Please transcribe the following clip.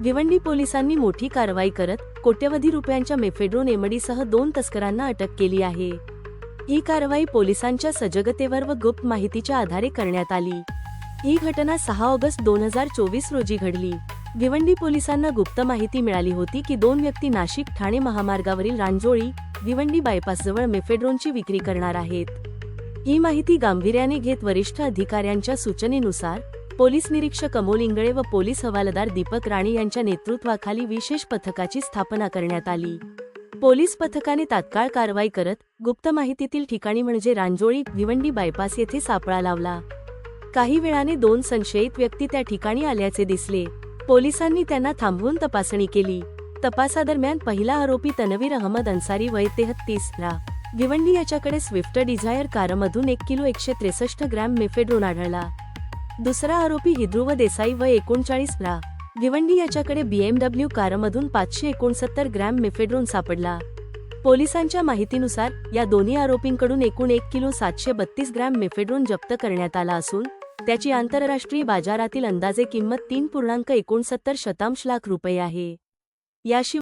भिवंडी पोलिसांनी मोठी कारवाई करत कोट्यवधी रुपयांच्या मेफेड्रोन एमडीसह दोन तस्करांना अटक केली आहे. ही कारवाई पोलिसांच्या सजगतेवर व गुप्त माहितीच्या आधारे करण्यात आली. ही घटना सहा ऑगस्ट दोन हजार चोवीस रोजी घडली. भिवंडी पोलिसांना गुप्त माहिती मिळाली होती की दोन व्यक्ती नाशिक ठाणे महामार्गावरील रांजोळी भिवंडी बायपासजवळ मेफेड्रोनची विक्री करणार आहेत. ही माहिती गांभीर्याने घेत वरिष्ठ अधिकाऱ्यांच्या सूचनेनुसार पोलीस निरीक्षक अमोल इंगळे व पोलीस हवालदार दीपक राणे यांच्या नेतृत्वाखाली विशेष पथकाची स्थापना करण्यात आली. पोलीस पथकाने तात्काळ कारवाई करत गुप्त माहितीतील ठिकाणी म्हणजे रांजोळी भिवंडी बायपास येथे सापळा लावला. काही वेळाने दोन संशयित व्यक्ती त्या ठिकाणी आल्याचे दिसले. पोलिसांनी त्यांना थांबवून तपासणी केली. तपासादरम्यान पहिला आरोपी तनवीर अहमद अन्सारी वय तेहतीस रा भिवंडी याच्याकडे स्विफ्ट डिझायर कारमधून एक किलो एकशे त्रेसष्ट ग्रॅम मेफेड्रोन आढळला. दुसरा आरोपी हिद्रुव देसाई व एकोणचाळीस ला. भिवंडी याच्याकडे बीएमडब्ल्यू कारमधून पाचशे एकोणसत्तर ग्रॅम मेफेड्रोन सापडला. पोलिसांच्या माहितीनुसार या दोन्ही आरोपींकडून एकूण एक किलो सातशे बत्तीस ग्रॅम मेफेड्रोन जप्त करण्यात आला असून त्याची आंतरराष्ट्रीय बाजारातील अंदाजे किंमत तीन पूर्णांक एकोणसत्तर शतांश लाख रुपये आहे. याशिवाय